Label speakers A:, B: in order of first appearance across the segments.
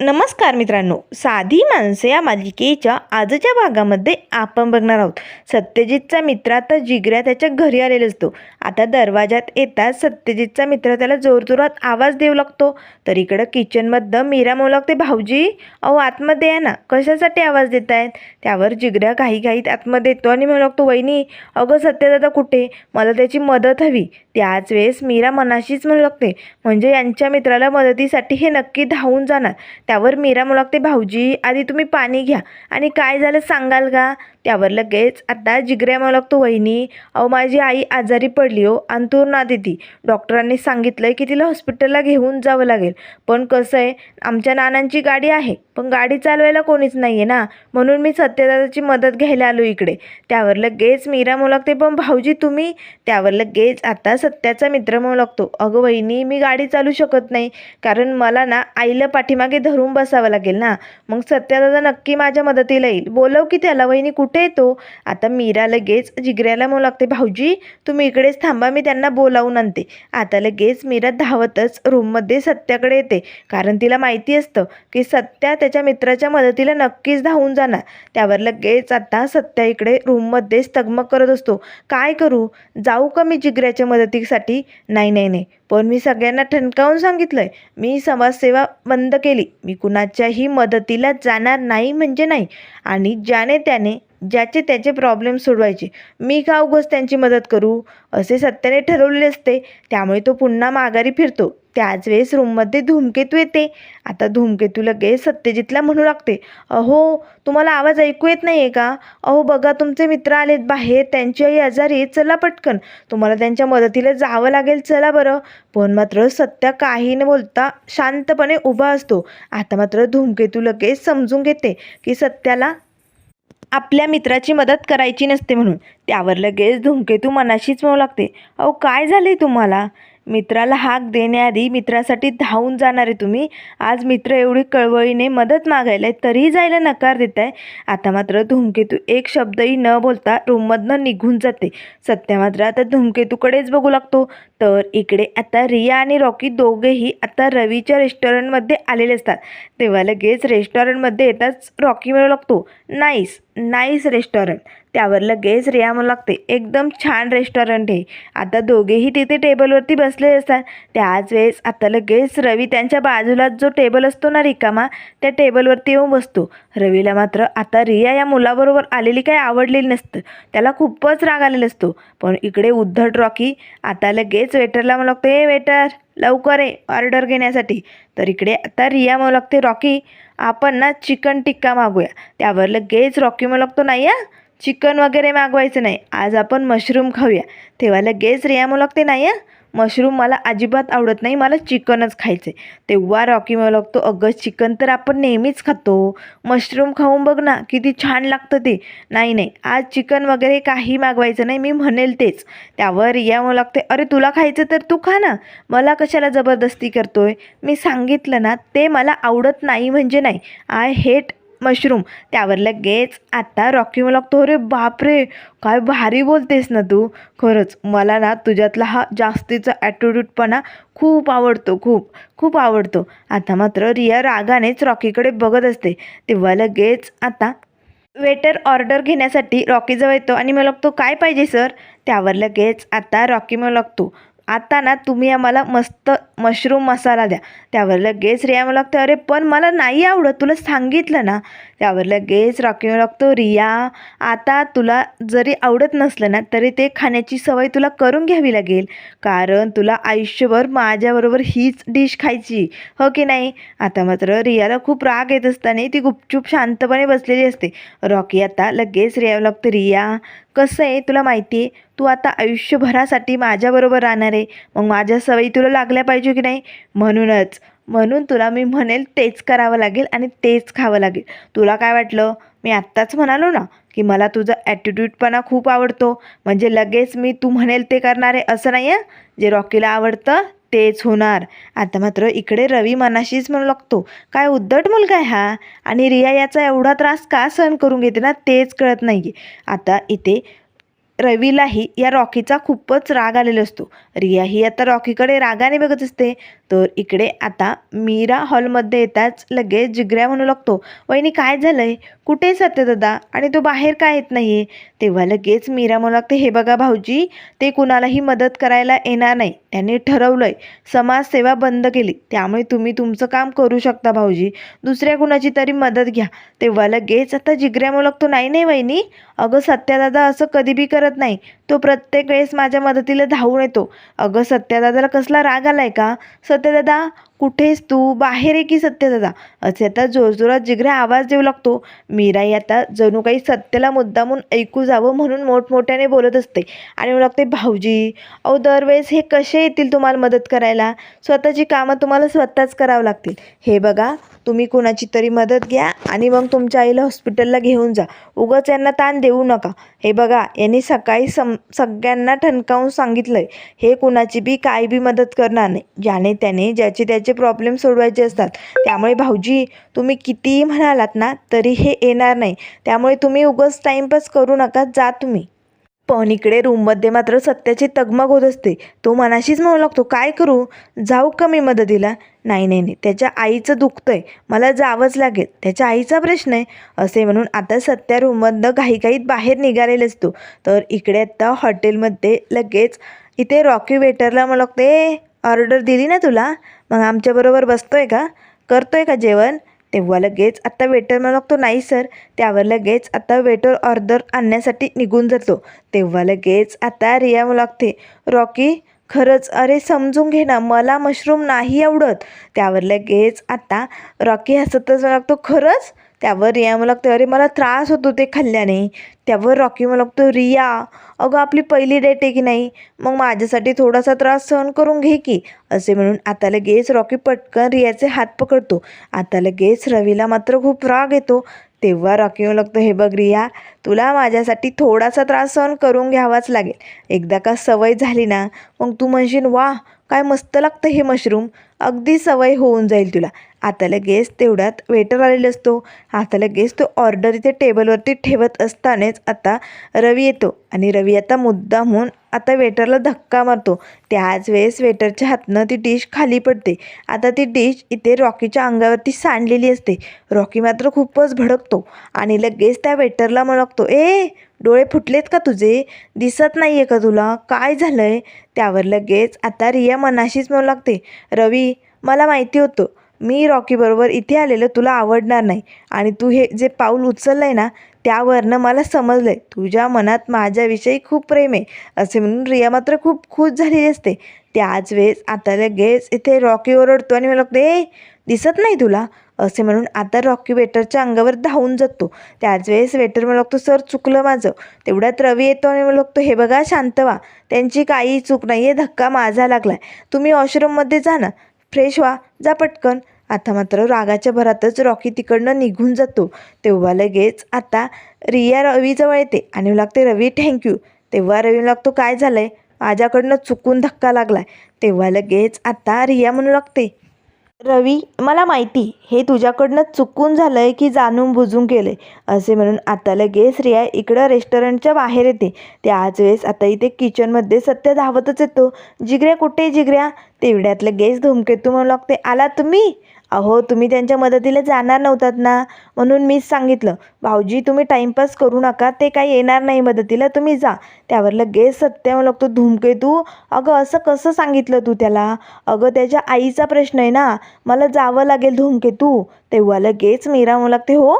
A: नमस्कार मित्रांनो. साधी माणसे या मालिकेच्या आजच्या भागामध्ये आपण बघणार आहोत. सत्यजितचा मित्र आता जिगऱ्या त्याच्या घरी आलेला असतो. आता दरवाजात येताच सत्यजितचा मित्र त्याला जोरजोरात आवाज देऊ लागतो. तर इकडं किचनमधनं मीरा म्हणू लागते भाऊजी अहो आतमध्ये या ना. कशासाठी आवाज देत आहेत त्यावर जिगऱ्या घाईघाईत आतमध्ये येतो आणि म्हणू लागतो वहिनी अगं सत्यदादा कुठे? मला त्याची मदत हवी. त्याच वेळेस मीरा मनाशीच म्हणू लागते म्हणजे यांच्या मित्राला मदतीसाठी हे नक्की धावून जाणार. त्यावर मीरा म्हणू लागते भाऊजी आधी तुम्ही पाणी घ्या. आणि काय झालं सांगाल का? त्यावर लगेच आता जिगऱ्या मला लागतो वहिनी अहो माझी आई आजारी पडली हो ना येते डॉक्टरांनी सांगितलं की तिला हॉस्पिटलला घेऊन जावं लागेल. पण कसं आहे आमच्या नानांची गाडी आहे पण गाडी चालवायला कोणीच नाही आहे ना. म्हणून मी सत्यदादाची मदत घ्यायला आलो इकडे. त्यावर लगेच मीरा म्हणू लागते पण भाऊजी तुम्ही? त्यावर लगेच आता सत्याचा मित्र म्हणू लागतो अगं वहिनी मी गाडी चालू शकत नाही कारण मला ना आईला पाठीमागे धरून बसावं लागेल ना. मग सत्यदादा नक्की माझ्या मदतीला येईल. बोलव की त्याला वहिनी कुठे कुठे येतो? आता मीरा लगेच जिगऱ्याला म्हणू लागते भाऊजी तुम्ही इकडेच थांबा मी त्यांना बोलावून आणते. आता लगेच मीरा धावतच रूममध्ये सत्याकडे येते कारण तिला माहिती असतं की सत्या त्याच्या मित्राच्या मदतीला नक्कीच धावून जाणार. त्यावर लगेच आता सत्या इकडे रूममध्येच तगमग करत असतो. काय करू? जाऊ का मी जिगऱ्याच्या मदतीसाठी? नाही नाही नाही. पण मी सगळ्यांना ठणकावून सांगितलंय मी समाजसेवा बंद केली. मी कुणाच्याही मदतीला जाणार नाही म्हणजे नाही. आणि ज्याने त्याने ज्याचे त्याचे प्रॉब्लेम सोडवायचे. मी का उगस त्यांची मदत करू? असे सत्याने ठरवलेले असते. त्यामुळे तो पुन्हा माघारी फिरतो. त्याच वेळेस रूममध्ये धूमकेतू येते. आता धूमकेतू लगेच सत्यजितला म्हणू लागते अहो तुम्हाला आवाज ऐकू येत नाही आहे का? अहो बघा तुमचे मित्र आलेत बाहेर. त्यांची आई आजारी चला पटकन. तुम्हाला त्यांच्या मदतीला जावं लागेल. चला बरं. पण मात्र सत्या काही न बोलता शांतपणे उभा असतो. आता मात्र धूमकेतू लगेच समजून घेते की सत्याला आपल्या मित्राची मदत करायची नसते म्हणून. त्यावर लगेच धूमकेतू मनाशीच म्हणू लागते. अहो काय झाले तुम्हाला? मित्राला हाक देण्याआधी मित्रासाठी धावून जाणारे तुम्ही. आज मित्र एवढी कळवळीने मदत मागायला आहे तरीही जायला नकार देत आहे आता मात्र धूमकेतू एक शब्दही न बोलता रूममधनं निघून जाते. सत्या मात्र आता धूमकेतूकडेच बघू लागतो. तर इकडे आता रिया आणि रॉकी दोघेही आता रवीच्या रेस्टॉरंटमध्ये आलेले असतात. तेव्हा लगेच रेस्टॉरंटमध्ये येताच रॉकी मिळू लागतो नाईस नाईस रेस्टॉरंट. त्यावर लगेच रिया म्हणू लागते. एकदम छान रेस्टॉरंट आहे. आता दोघेही तिथे टेबलवरती बसले असतात. त्याच वेळेस आता लगेच रवी त्यांच्या बाजूला जो टेबल असतो ना रिकामा त्या टेबलवरती येऊन बसतो. रवीला मात्र आता रिया या मुलाबरोबर आलेली काही आवडलेली नसतं. त्याला खूपच राग आलेला असतो. पण इकडे उद्धट रॉकी आता लगेच वेटरला म्हणू लागतो हे वेटर लवकर आहे ऑर्डर घेण्यासाठी. तर इकडे आता रिया म्हणू लागते रॉकी आपण ना चिकन टिक्का मागूया. त्यावर लगेच रॉकी म्हणू लागतो नाही या चिकन वगैरे मागवायचं नाही. आज आपण मशरूम खाऊया. तेव्हा लगेच रिया म्हणू लागते नाही या मशरूम मला अजिबात आवडत नाही मला चिकनच खायचे तेव्हा रॉकी म्हणू लागतो अगं चिकन तर आपण नेहमीच खातो. मशरूम खाऊन बघ ना किती छान लागतं ते. नाही नाही आज चिकन वगैरे काही मागवायचं नाही मी म्हणेल तेच. त्यावर रिया म्हणू लागते अरे तुला खायचं तर तू खा ना. मला कशाला जबरदस्ती करतोय? मी सांगितलं ना ते मला आवडत नाही म्हणजे नाही. I hate mushroom. त्यावर लगेच आत्ता रॉकी मला लागतो अरे बापरे काय भारी बोलतेस ना तू. खरंच मला ना तुझ्यातला हा जास्तीचा ॲटिट्यूडपणा खूप आवडतो खूप खूप आवडतो. आता मात्र रिया रागानेच रॉकीकडे बघत असते. तेव्हा लगेच आता वेटर ऑर्डर घेण्यासाठी रॉकीजवळ येतो आणि मला लागतो काय पाहिजे सर त्यावर लगेच आता रॉकी मला लागतो आता ना तुम्ही आम्हाला मस्त मशरूम मसाला द्या. त्यावर लगेच रिया मला लागतो अरे पण मला नाही आवडत तुला सांगितलं ना. त्यावर लगेच रॉकी मला लागतो रिया आता तुला जरी आवडत नसलं ना तरी ते खाण्याची सवय तुला करून घ्यावी लागेल. कारण तुला आयुष्यभर माझ्याबरोबर हीच डिश खायची हो की नाही? आता मात्र रियाला खूप राग येत असताना ती गुपचूप शांतपणे बसलेली असते. रॉकी आता लगेच रिया लागतं रिया कसं आहे? तुला माहिती आहे तू आता आयुष्यभरासाठी माझ्याबरोबर राहणार आहे. मग माझ्या सवयी तुला लागल्या पाहिजे की नाही? म्हणूनच. म्हणून तुला मी म्हणेल तेच करावं लागेल आणि तेच खावं लागेल. तुला काय वाटलं? मी आत्ताच म्हणालो ना की मला तुझा ॲटिट्यूडपणा खूप आवडतो. म्हणजे लगेच मी तू म्हणेल ते करणार आहे असं नाही आहे जे रॉकीला आवडतं तेच होणार. आता मात्र इकडे रवी मनाशीच म्हणू लागतो काय उद्धट मुलगा आहे हा? आणि रिया याचा एवढा त्रास का सहन करून घेते ना? तेच कळत नाही आता इथे रवीलाही या रॉकीचा खूपच राग आलेला असतो. रियाही आता रॉकीकडे रागाने बघत असते. तर इकडे आता मीरा हॉलमध्ये येताच लगेच जिगऱ्या म्हणू लागतो वहिनी काय झालंय? कुठे सत्यदादा आणि तो बाहेर काय येत नाहीये? तेव्हा लगेच मीरा म्हणू लागते हे बघा भाऊजी ते कुणालाही मदत करायला येणार नाही. त्यांनी ठरवलंय. समाजसेवा बंद केली. त्यामुळे तुम्ही तुमचं काम करू शकता भाऊजी. दुसऱ्या कुणाची तरी मदत घ्या. तेव्हा लगेच आता जिगऱ्या लागतो नाही नाही वहिनी? अगं सत्यादादा असं कधी बी करत नाही. तो प्रत्येक वेळेस माझ्या मदतीला धावून येतो. अगं सत्यादादाला कसला राग आलाय का? सत्यदादा कुठेस तू? बाहेर आहे की सत्य दादा असे आता जोरजोरात जिगऱ्या आवाज देऊ लागतो. मीराई आता जणू काही सत्याला मुद्दामून ऐकू जावं म्हणून मोठमोठ्याने बोलत असते. आणि मला लागते भाऊजी अहो दरवेळेस हे कसे येतील तुम्हाला मदत करायला? स्वतःची कामं तुम्हाला स्वतःच करावं लागतील. हे बघा तुम्ही कुणाची तरी मदत घ्या आणि मग तुमच्या आईला हॉस्पिटलला घेऊन जा. उगाच यांना ताण देऊ नका. हे बघा यांनी सकाळी सम सगळ्यांना ठणकावून सांगितलंय. हे कुणाची बी काय बी मदत करणार नाही. ज्याने त्याने ज्याचे त्याचे प्रॉब्लेम सोडवायचे असतात. त्यामुळे भाऊजी तुम्ही कितीही म्हणालात ना तरी हे येणार नाही. त्यामुळे तुम्ही उगाच टाईमपास करू नका. जा तुम्ही. पण इकडे रूममध्ये मात्र सत्याची तगमग होत असते. तो मनाशीच म्हणू लागतो काय करू? जाऊ का मी मदतीला? नाही नाही नाही. त्याच्या आईचं दुखतंय. मला जावंच लागेल. त्याच्या आईचा प्रश्न आहे. असे म्हणून आता सत्या रूममधनं घाईघाईत बाहेर निघालेला असतो तर इकडे आत्ता हॉटेलमध्ये लगेच इथे रॉकी वेटरला मला लागतं ऑर्डर दिली ना तुला? मग आमच्याबरोबर बसतोय का? करतोय का जेवण? तेव्हा लगेच आत्ता वेटर मला लागतो नाही सर. त्यावर लगेच आता वेटर ऑर्डर आणण्यासाठी निघून जातो. तेव्हा लगेच आता रिया मला लागते रॉकी खरंच अरे समजून घे ना मला मशरूम नाही आवडत. त्यावर लगेच आता रॉकी हसतच लागतो खरंच? त्यावर रिया मला लागतो अरे मला त्रास होतो ते खाल्ल्याने. त्यावर रॉकी मला लागतो रिया अगं आपली पहिली डेट आहे की नाही? मग माझ्यासाठी थोडासा त्रास सहन करून घे की. असे म्हणून आता लगेच रॉकी पटकन रियाचे हात पकडतो. आता लगेच रवीला मात्र खूप राग येतो. तेव्हा रॉकी लागतो हे बघ रिया तुला माझ्यासाठी थोडासा त्रास सहन करून घ्यावाच लागेल. एकदा का सवय झाली ना मग तू म्हणशील वा काय मस्त लागतं हे मशरूम अगदी सवय होऊन जाईल तुला. आता लगेच तेवढ्यात वेटर आलेला असतो. आता लगेच तो ऑर्डर इथे टेबलवरती ठेवत असतानाच आता रवी येतो. आणि रवी आता मुद्दामहून आता वेटरला धक्का मारतो. त्याच वेळेस वेटरच्या हातनं ती डिश खाली पडते. आता ती डिश इथे रॉकीच्या अंगावरती सांडलेली असते. रॉकी मात्र खूपच भडकतो. आणि लगेच त्या वेटरला म्हणतो ए डोळे फुटलेत का तुझे? दिसत नाही आहे का तुला? काय झालं आहे त्यावर लगेच आता रिया मनाशीच म्हणू लागते. रवी मला माहिती होतं. मी रॉकीबरोबर इथे आलेलं तुला आवडणार नाही. आणि तू हे जे पाऊल उचललं आहे ना त्यावरनं मला समजलं आहे तुझ्या मनात माझ्याविषयी खूप प्रेम आहे असे म्हणून रिया मात्र खूप खुश झालेली असते. त्याच वेळेस आता लगेच इथे रॉकी ओरडतो आणि मला लागते ए दिसत नाही तुला? असे म्हणून आता रॉकी वेटरच्या अंगावर धावून जातो. त्याच वेळेस वेटर मला लागतो सर चुकलं माझं. तेवढ्यात रवी येतो आणि मला लागतो हे बघा शांत व्हा. त्यांची काही चूक नाही आहे धक्का माझा लागला आहे तुम्ही वॉशरूममध्ये जा ना. फ्रेश व्हा जा पटकन. आता मात्र रागाच्या भरातच रॉकी तिकडनं निघून जातो. तेव्हा लगेच आता रिया रवीजवळ येते आणि मला लागते रवी थँक्यू तेव्हा रवी लागतो काय झालं आहे माझ्याकडनं चुकून धक्का लागला आहे तेव्हा लगेच आता रिया म्हणू लागते रवी मला माहिती हे तुझ्याकडनं चुकून झालं आहे की जाणून बुजून केलं आहे असे म्हणून आता लगेच रिया इकडं रेस्टॉरंटच्या बाहेर येते. त्याच वेळेस आता इथे किचनमध्ये सत्य धावतच येतो. जिगऱ्या कुठे जिगऱ्या? तेवढ्यात लगेच धूमकेतू म्हणू लागते आला तुम्ही? अहो तुम्ही त्यांच्या मदतीला जाणार नव्हतात ना? म्हणून मीच सांगितलं भाऊजी तुम्ही टाईमपास करू नका ते काही येणार नाही मदतीला तुम्ही जा. त्यावर लगेच सत्य लागतो धूमकेतू अगं असं कसं सांगितलं तू त्याला? अगं त्याच्या आईचा प्रश्न आहे ना मला जावं लागेल धूमकेतू तेव्हा लगेच मीरा म्हणू लागते हो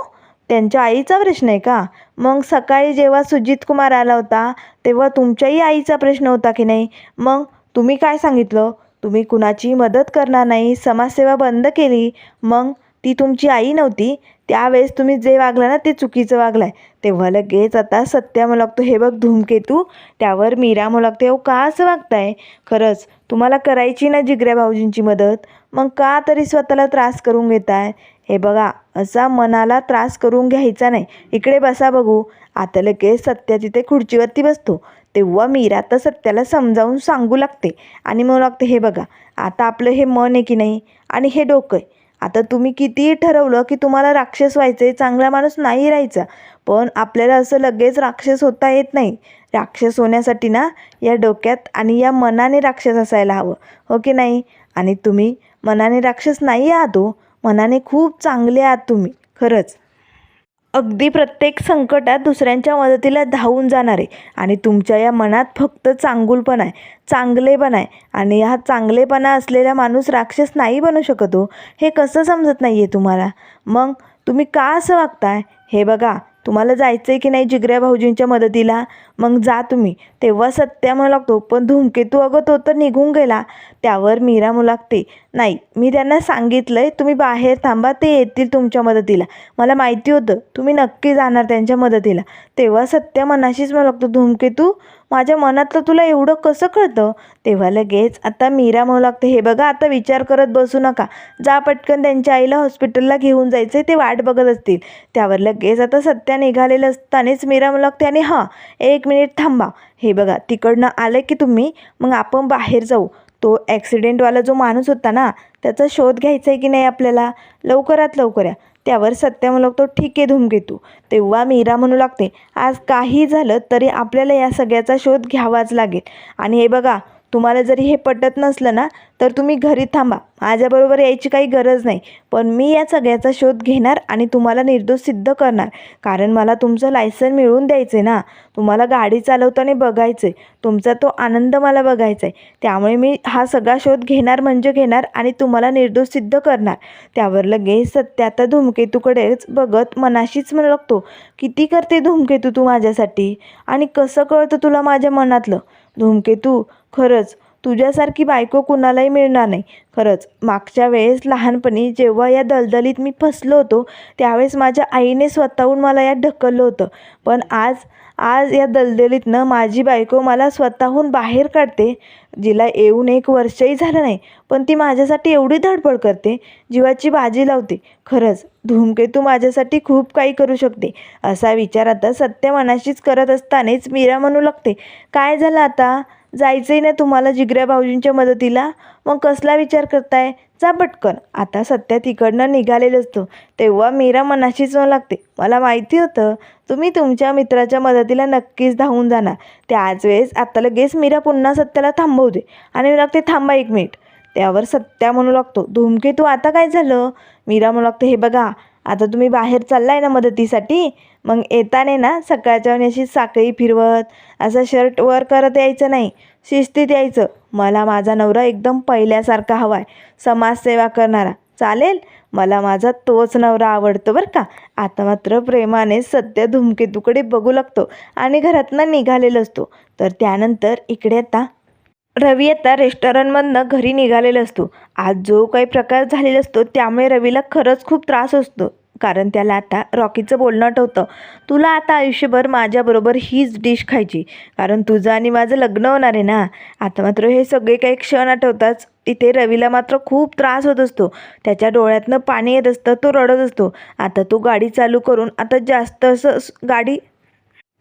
A: त्यांच्या आईचा प्रश्न आहे का? मग सकाळी जेव्हा सुजित कुमार आला होता तेव्हा तुमच्याही आईचा प्रश्न होता की नाही? मग तुम्ही काय सांगितलं? तुम्ही कुणाची मदत करणार नाही समाजसेवा बंद केली मग ती तुमची आई नव्हती त्यावेळेस तुम्ही जे वागला ना ते चुकीचं वागलाय. तेव्हा लगेच आता सत्या म्हणू लागतो हे बघ धूमकेतू त्यावर मीरा म्हणू लागते अहो का असं वागताय? खरंच तुम्हाला करायची ना जिगऱ्या भाऊजींची मदत? मग का तरी स्वतःला त्रास करून घेताय? हे बघा असा मनाला त्रास करून घ्यायचा नाही. इकडे बसा बघू. आता लगेच सत्या तिथे खुर्चीवरती बसतो. तेव्हा मीरा तर सत्याला समजावून सांगू लागते आणि मग लागते हे बघा आता आपलं हे मन आहे की नाही? आणि हे डोकं आहे. आता तुम्ही कितीही ठरवलं की तुम्हाला राक्षस व्हायचं आहे चांगला माणूस नाही राहायचा. पण आपल्याला असं लगेच राक्षस होता येत नाही. राक्षस होण्यासाठी ना या डोक्यात आणि या मनाने राक्षस असायला हवं. हो की नाही? आणि तुम्ही मनाने राक्षस नाही आहात हो. मनाने खूप चांगले आहात तुम्ही खरंच. अगदी प्रत्येक संकटात दुसऱ्यांच्या मदतीला धावून जाणारे आणि तुमच्या या मनात फक्त चांगुलपणा आहे चांगलेपणा आहे आणि हा चांगलेपणा असलेला माणूस राक्षस नाही बनू शकतो हो. हे. कसं समजत नाही आहे तुम्हाला? मग तुम्ही का असं वागताय? हे बघा तुम्हाला जायचं आहे की नाही जिगऱ्या भाऊजींच्या मदतीला? मग जा तुम्ही. तेव्हा सत्या म्हणू लागतो पण धूमकेतू अगं तो तर निघून गेला. त्यावर मीरा म्हणू लागते नाही मी त्यांना सांगितलं आहे तुम्ही बाहेर थांबा ते येतील तुमच्या मदतीला. मला माहिती होतं तुम्ही नक्की जाणार त्यांच्या मदतीला. तेव्हा सत्या मनाशीच म्हणू लागतो धूमकेतू माझ्या मनातलं तुला एवढं कसं कळतं? तेव्हा लगेच आता मीरा म्हणू लागते हे बघा आता विचार करत बसू नका. जा पटकन त्यांच्या आईला हॉस्पिटलला घेऊन जायचं ते वाट बघत असतील. त्यावर लगेच आता सत्या निघालेलं असतानाच मीरा म्हणू लागते आणि हां एक मिनिट थांबा. हे बघा तिकडनं आलं की तुम्ही? मग आपण बाहेर जाऊ. तो ॲक्सिडेंटवाला जो माणूस होता ना त्याचा शोध घ्यायचा आहे की नाही आपल्याला? लवकरात लवकर या. त्यावर सत्या म्हणू लागतो ठीक आहे धूमकेतू तेव्हा मीरा म्हणू लागते आज काही झालं तरी आपल्याला या सगळ्याचा शोध घ्यावाच लागेल. आणि हे बघा तुम्हाला जरी हे पटत नसलं ना तर तुम्ही घरी थांबा. माझ्याबरोबर यायची काही गरज नाही. पण मी या सगळ्याचा शोध घेणार आणि तुम्हाला निर्दोष सिद्ध करणार. कारण मला तुमचं लायसन मिळवून द्यायचं आहे ना. तुम्हाला गाडी चालवताना बघायचं आहे तुमचा तो आनंद मला बघायचा आहे त्यामुळे मी हा सगळा शोध घेणार म्हणजे घेणार आणि तुम्हाला निर्दोष सिद्ध करणार. त्यावर लगेच सत्य आता धूमकेतूकडेच बघत मनाशीच म्हणू लागतो किती करते धूमकेतू तू माझ्यासाठी? आणि कसं कळतं तुला माझ्या मनातलं? धूमकेतू खरंच. तुझ्यासारखी बायको कुणालाही मिळणार नाही. खरंच मागच्या वेळेस लहानपणी जेव्हा या दलदलीत मी फसलो होतो त्यावेळेस माझ्या आईने स्वतःहून मला यात ढकललं होतं. पण आज आज या दलदलीतनं माझी बायको मला स्वतःहून बाहेर काढते जिला येऊन एक वर्षही झालं नाही पण ती माझ्यासाठी एवढी धडपड करते जीवाची बाजी लावते. खरंच धूमकेतू माझ्यासाठी खूप काही करू शकते असा विचार आता सत्य मनाशीच करत असतानाच मीरा म्हणू लागते. काय झालं आता? जायचंही ना तुम्हाला जिगऱ्या भाऊजींच्या मदतीला? मग कसला विचार करताय? जा पटकन. आता सत्या तिकडनं निघालेलं असतो. तेव्हा मीरा मनाशीच म्हणू लागते मला माहिती होतं तुम्ही तुमच्या मित्राच्या मदतीला नक्कीच धावून जाणार. त्याच वेळेस आता लगेच मीरा पुन्हा सत्याला थांबवते. आणि लागते थांबा एक मिनिट. त्यावर सत्या म्हणू लागतो धूमकेतू आता काय झालं? मीरा म्हणू लागते हे बघा आता तुम्ही बाहेर चाललाय ना मदतीसाठी मग येताने ना सकाळच्या अशी साखळी फिरवत असं शर्ट वर करत यायचं नाही शिस्तीत यायचं. मला माझा नवरा एकदम पहिल्यासारखा हवा आहे समाजसेवा करणारा. चालेल? मला माझा तोच नवरा आवडतो बरं का. आता मात्र प्रेमाने सत्य धूमकेतूकडे बघू लागतो आणि घरातनं निघालेला असतो. तर त्यानंतर इकडे आता रवी आता रेस्टॉरंटमधनं घरी निघालेला असतो. आज जो काही प्रकार झालेला असतो त्यामुळे रवीला खरंच खूप त्रास असतो. कारण त्याला आता रॉकीचं बोलणं आठवतं. तुला आता आयुष्यभर माझ्याबरोबर हीच डिश खायची. कारण तुझं आणि माझं लग्न होणार आहे ना. आता मात्र हे सगळे काही क्षण आठवताच तिथे रवीला मात्र खूप त्रास होत असतो. त्याच्या डोळ्यातनं पाणी येत असतं तो रडत असतो. आता तो गाडी चालू करून आता जास्त असं गाडी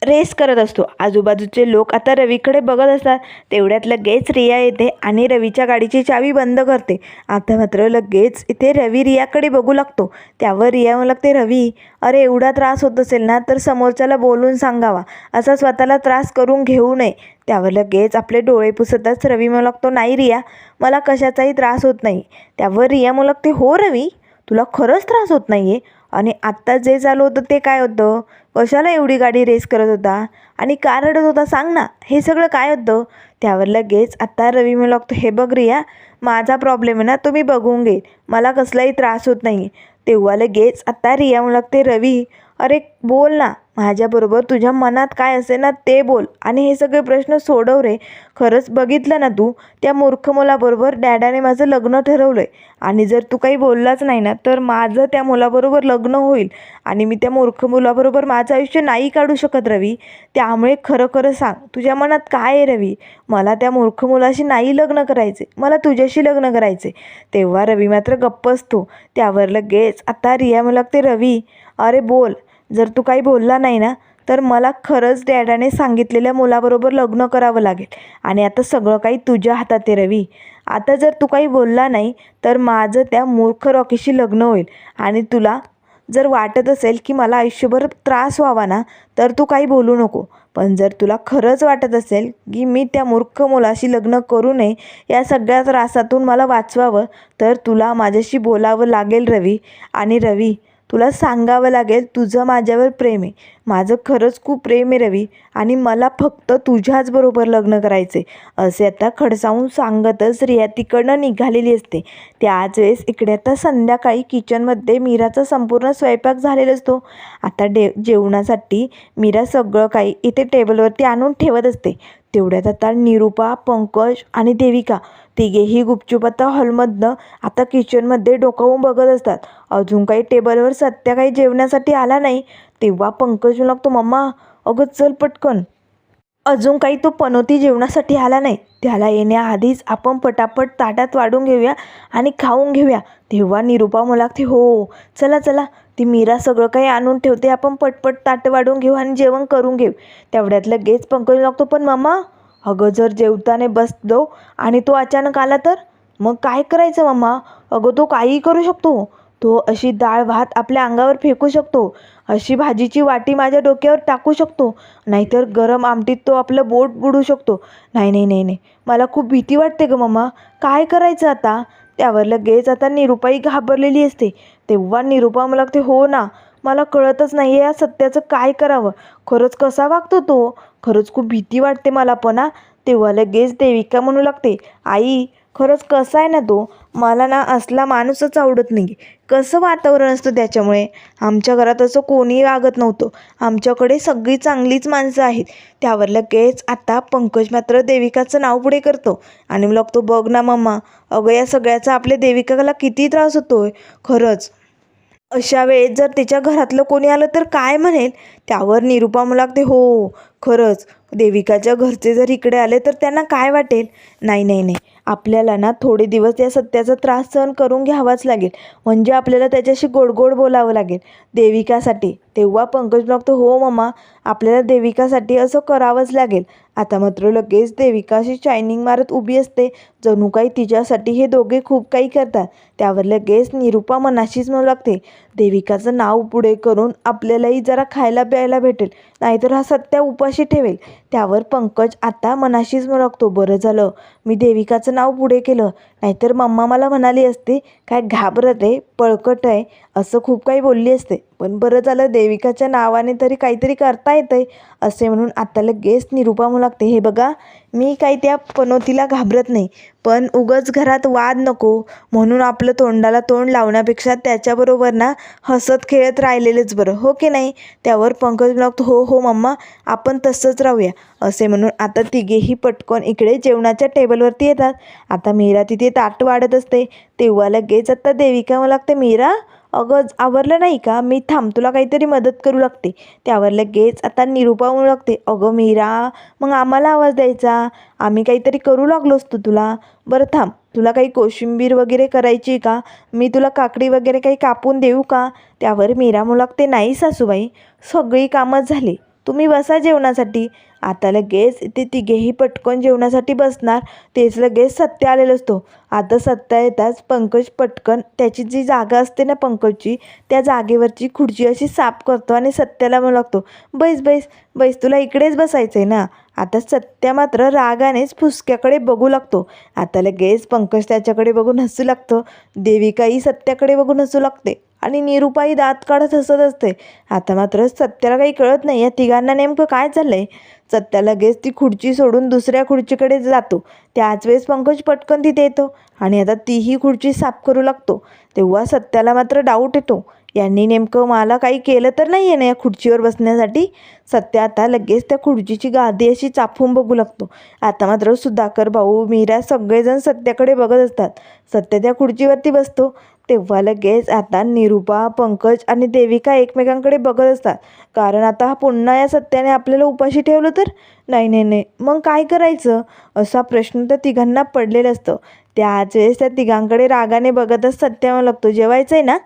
A: रेस करत असतो. आजूबाजूचे लोक आता रवीकडे बघत असतात. तेवढ्यात लगेच रिया येते आणि रवीच्या गाडीची चावी बंद करते. आता मात्र लगेच इथे रवी रियाकडे बघू लागतो. त्यावर रिया म्हणू लागते रवी अरे एवढा त्रास होत असेल ना तर समोरच्याला बोलून सांगावा. असा स्वतःला त्रास करून घेऊ नये. त्यावर लगेच आपले डोळे पुसतच रवी म्हणू लागतो नाही रिया मला कशाचाही त्रास होत नाही. त्यावर रिया म्हणू लागते हो रवी तुला खरंच त्रास होत नाही आहे आणि आत्ता जे चालू होतं ते काय होतं? कशाला एवढी गाडी रेस करत होता? आणि का रडत होता सांग ना हे सगळं काय होतं? त्यावर लगेच आत्ता रवी म्हणू लागतो हे बघ रिया माझा प्रॉब्लेम आहे ना तो मी बघून घेईल मला कसलाही त्रास होत नाही. तेव्हा लगेच आत्ता रिया म्हणू लागते रवी अरे बोल ना माझ्याबरोबर तुझ्या मनात काय असेल ना ते बोल. आणि हे सगळे प्रश्न सोडव रे. खरंच बघितलं ना तू? त्या मूर्ख मुलाबरोबर डॅडाने माझं लग्न ठरवलं आहे आणि जर तू काही बोललाच नाही ना तर माझं त्या मुलाबरोबर लग्न होईल. आणि मी त्या मूर्ख मुलाबरोबर माझं आयुष्य नाही काढू शकत रवी. त्यामुळे खरं खरं सांग तुझ्या मनात काय आहे रवी? मला त्या मूर्ख मुलाशी नाही लग्न करायचे. मला तुझ्याशी लग्न करायचे. तेव्हा रवी मात्र गप्प असतो. त्यावर लगेच आता रिया मला लागते रवी अरे बोल जर तू काही बोलला नाही ना तर मला खरंच डॅडाने सांगितलेल्या मुलाबरोबर लग्न करावं लागेल. आणि आता सगळं काही तुझ्या हातात आहे रवी. आता जर तू काही बोलला नाही तर माझं त्या मूर्ख रॉकीशी लग्न होईल. आणि तुला जर वाटत असेल की मला आयुष्यभर त्रास व्हावा ना तर तू काही बोलू नको. पण जर तुला खरंच वाटत असेल की मी त्या मूर्ख मुलाशी लग्न करू नये या सगळ्या त्रासातून मला वाचवावं तर तुला माझ्याशी बोलावं लागेल रवी. आणि रवी तुला सांगावं लागेल तुझं माझ्यावर प्रेम आहे. माझं खरंच खूप प्रेम आहे रवी आणि मला फक्त तुझ्याच बरोबर लग्न करायचे असे आता खडसावून सांगतच रिया तिकडनं निघालेली असते. त्याच वेळेस इकडे आता संध्याकाळी किचनमध्ये मीराचा संपूर्ण स्वयंपाक झालेला असतो. आता डे जेवणासाठी मीरा सगळं काही इथे टेबलवरती आणून ठेवत असते. तेवढ्यात आता निरूपा पंकज आणि देविका तिघेही गुपचूप आता हॉलमधनं आता किचनमध्ये डोकावून बघत असतात. अजून काही टेबलवर सत्या काही जेवण्यासाठी आला नाही तेव्हा पंकज लागतो मम्मा अगं चल पटकन. अजून काही तो पनोती जेवणासाठी आला नाही. त्याला येण्याआधीच आपण पटापट ताटात वाढून घेऊया आणि खाऊन घेऊया. तेव्हा निरूपा मला हो चला चला. ती मीरा सगळं काही आणून ठेवते. आपण पटपट ताटं वाढून घेऊ आणि जेवण करून घेऊ. तेवढ्यात लगेच पंकज लागतो पण मामा अगं जर जेवताने बसलो आणि तो अचानक आला तर? मग काय करायचं मम्मा अगं तो काहीही करू शकतो. तो अशी डाळ भात आपल्या अंगावर फेकू शकतो. अशी भाजीची वाटी माझ्या डोक्यावर टाकू शकतो? नाहीतर गरम आमटीत तो आपलं बोट बुडू शकतो. नाही नाही नाही नाही. मला खूप भीती वाटते गं मम्मा. काय करायचं आता? त्यावर लगेच आता निरुपाई घाबरलेली असते. तेव्हा निरुपा मला ते हो ना मला कळतच नाही आहे या सत्याचं काय करावं? खरंच कसा वागतो तो? खरंच खूप भीती वाटते मला पण तेव्हा लगेच देविका म्हणू लागते आई खरंच कसा आहे ना तो? मला ना असला माणूसच आवडत नाही. कसं वातावरण असतं त्याच्यामुळे? आमच्या घरात असं कोणीही वागत नव्हतं. आमच्याकडे सगळी चांगलीच माणसं आहेत. त्यावर लगेच आता पंकज मात्र देविकाचं नाव पुढे करतो. आणि मग तो बघ ना मम्मा अगं या सगळ्याचा आपल्या देविकाला किती त्रास होतोय. खरंच. अशा वेळेत जर तिच्या घरातलं कोणी आलं तर काय म्हणेल? त्यावर निरुपा मला लागते हो खरंच. देविकाच्या घरचे जर इकडे आले तर त्यांना काय वाटेल? नाही नाही नाही. आपल्याला ना थोडे दिवस या सत्याचा त्रास सहन करून घ्यावाच लागेल. म्हणजे आपल्याला त्याच्याशी गोड गोड बोलावं लागेल. देविकासाठी. तेव्हा पंकज म्हणतो हो मम्मा आपल्याला देविकासाठी असं करावंच लागेल. आता मात्र लगेच देविकाशी शायनिंग मारत उभी असते. जणू काही तिच्यासाठी हे दोघे खूप काही करतात. त्यावर लगेच निरुपा मनाशीच म्हणू लागते देविकाचं नाव पुढे करून आपल्यालाही जरा खायला प्यायला भेटेल नाहीतर हा सत्या उपाशी ठेवेल. त्यावर पंकज आता मनाशीच म्हणू लागतो बरं झालं मी देविकाचं नाव पुढे केलं नाहीतर मम्मा मला म्हणाली असती काय घाबरत आहे? पळकट आहे. असं खूप काही बोलली असते. पण बरं झालं देविकाच्या नावाने तरी काहीतरी करता येतं आहे असे म्हणून आता लगेच निरुपा म्हणू लागते हे बघा मी काही त्या पनोतीला घाबरत नाही. पण उगच घरात वाद नको म्हणून आपलं तोंडाला तोंड लावण्यापेक्षा त्याच्याबरोबर ना हसत खेळत राहिलेलेच बरं. हो की नाही? त्यावर पंकज लागतो हो हो मम्मा आपण तसंच राहूया. असे म्हणून आता तिघेही पटकन इकडे जेवणाच्या टेबलवरती येतात. आता मीरा तिथे ताट वाढत असते. तेव्हा लगेच आता देविका मला लागते मीरा अगं आवरलं नाही का? मी थांब तुला काहीतरी मदत करू लागते. त्यावर लगेच आता निरुपा होऊ लागते. अगं मीरा मग आम्हाला आवाज द्यायचा? आम्ही काहीतरी करू लागलो असतो तुला. बरं थांब. तुला काही कोशिंबीर वगैरे करायची का? मी तुला काकडी वगैरे काही कापून देऊ का? त्यावर मीरा मुलागते नाही सासूबाई. सगळी कामं झाली. तुम्ही बसा जेवणासाठी. आता लगेच ते तिघेही पटकन जेवणासाठी बसणार. तेच लगेच सत्य आलेलो असतो. आता सत्या येताच पंकज पटकन त्याची जी जागा असते ना पंकजची त्या जागेवरची खुर्ची अशी साफ करतो आणि सत्याला म्हणू लागतो बैस बैस बैस तुला इकडेच बसायचं आहे ना. आता सत्या मात्र रागानेच फुसक्याकडे बघू लागतो. आता लगेच पंकज त्याच्याकडे बघून हसू लागतो. देविकाही सत्याकडे बघून हसू लागते. आणि निरुपाई दात काढत हसत असते. आता मात्र सत्याला काही कळत नाही. या तिघांना नेमकं काय चाललंय? सत्या लगेच ती खुर्ची सोडून दुसऱ्या खुर्चीकडे जातो. त्याच वेळेस पंकज पटकन तिथे येतो आणि आता तीही खुर्ची साफ करू लागतो. तेव्हा सत्याला मात्र डाऊट येतो. यांनी नेमकं मला काही केलं तर नाही आहे ना या खुर्चीवर बसण्यासाठी? सत्या आता लगेच त्या खुर्चीची गादी अशी चाफून बघू लागतो. आता मात्र सुधाकर भाऊ मीरा सगळेजण सत्याकडे बघत असतात. सत्या त्या खुर्चीवरती बसतो. तेव्हा लगेच आता निरुपा पंकज आणि देविका एकमेकांकडे बघत असतात. कारण आता हा पुन्हा या सत्याने आपल्याला उपाशी ठेवलं तर? नाही नाही नाही. मग काय करायचं? असा प्रश्न तर तिघांना पडलेला असतं. त्याच वेळेस त्या तिघांकडे रागाने बघतच सत्यावर लागतो. जेवायचं आहे ना?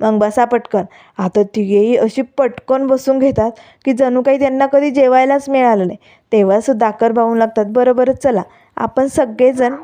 A: मग बसा पटकन. आता तिघेही अशी पटकन बसून घेतात की जणू काही त्यांना कधी जेवायलाच मिळालं नाही. तेव्हा सुधाकर भाऊ लागतात. बरोबरच चला. आपण सगळेजण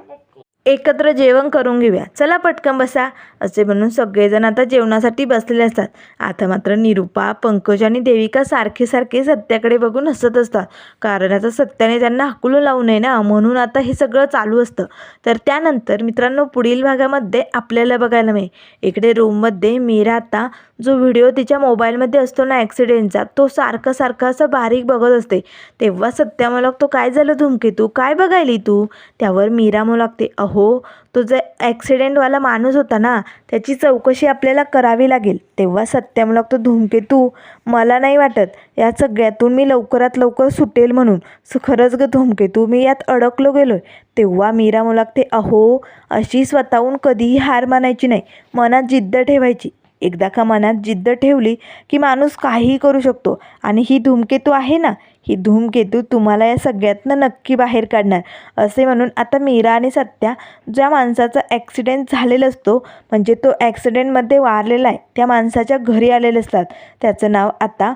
A: एकत्र जेवण करून घेऊया. चला पटकन बसा. असे म्हणून सगळेजण आता जेवणासाठी बसलेले असतात. आता मात्र निरुपा पंकज आणि देविका सारखे सारखे सत्याकडे बघून हसत असतात. कारण आता सत्याने त्यांना हकुलं लावू नये ना म्हणून आता हे सगळं चालू असतं. तर त्यानंतर मित्रांनो पुढील भागामध्ये आपल्याला बघायला मिळेल. इकडे रूममध्ये मीरा आता जो व्हिडिओ तिच्या मोबाईलमध्ये असतो ना ॲक्सिडेंटचा तो सारखा सारखा असं बारीक बघत असते. तेव्हा सत्या मला तो काय झालं धुमकेतू? काय बघायली तू? त्यावर मीरा मला लागते अहो हो तो जे ॲक्सिडेंटवाला माणूस होता ना त्याची चौकशी आपल्याला करावी लागेल. तेव्हा सत्या म्हणू लागतो धुमकेतू मला नाही वाटत या सगळ्यातून मी लवकरात लवकर सुटेल म्हणून. खरंच ग धुमकेतू मी यात अडकलो गेलो तेव्हा मीरा म्हणू लागते अहो अशी स्वतःहून कधीही हार मानायची नाही. मनात जिद्द ठेवायची. एकदा का मनात जिद्द ठेवली की माणूस काहीही करू शकतो. आणि ही धूमकेतू आहे ना? ही धूमकेतू तुम्हाला या सगळ्यातनं नक्की बाहेर काढणार. असे म्हणून आता मीरा आणि सत्या ज्या माणसाचा ॲक्सिडेंट झालेला असतो म्हणजे तो ॲक्सिडेंटमध्ये वारलेला आहे त्या माणसाच्या घरी आलेले असतात. त्याचं नाव आता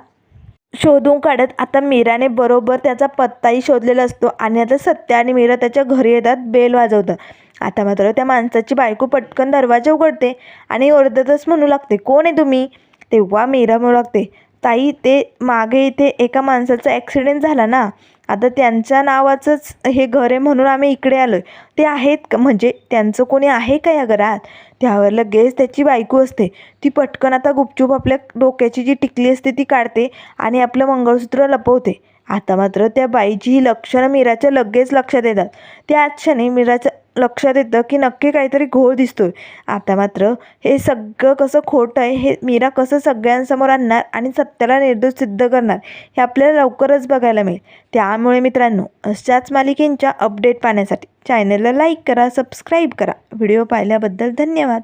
A: शोधून काढत आता मीराने बरोबर त्याचा पत्ताही शोधलेला असतो आणि आता सत्या आणि मीरा त्याच्या घरी येतात बेल वाजवतात. आता मात्र त्या माणसाची बायको पटकन दरवाजा उघडते आणि ओरडतच म्हणू लागते कोण आहे तुम्ही? तेव्हा मीरा म्हणू लागते ताई ते मागे इथे एका माणसाचा ॲक्सिडेंट झाला ना आता त्यांच्या नावाचंच हे घर आहे म्हणून आम्ही इकडे आलो आहे ते आहेत का? म्हणजे त्यांचं कोणी आहे का या घरात? त्यावर लगेच त्याची बायको असते. ती पटकन आता गुपचूप आपल्या डोक्याची जी टिकली असते ती काढते आणि आपलं मंगळसूत्र लपवते. आता मात्र त्या बाईची ही लक्षणं मीराच्या लगेच लक्षात येतात. त्या क्षणी मीराच्या लक्षात येतं की नक्की काहीतरी घोळ दिसतोय. आता मात्र हे सगळं कसं खोटं आहे हे मीरा कसं सगळ्यांसमोर आणणार आणि सत्याला निर्दोष सिद्ध करणार हे आपल्याला लवकरच बघायला मिळेल. त्यामुळे मित्रांनो अशाच मालिकेंच्या अपडेट पाहण्यासाठी चॅनलला लाईक करा सबस्क्राईब करा. व्हिडिओ पाहिल्याबद्दल धन्यवाद.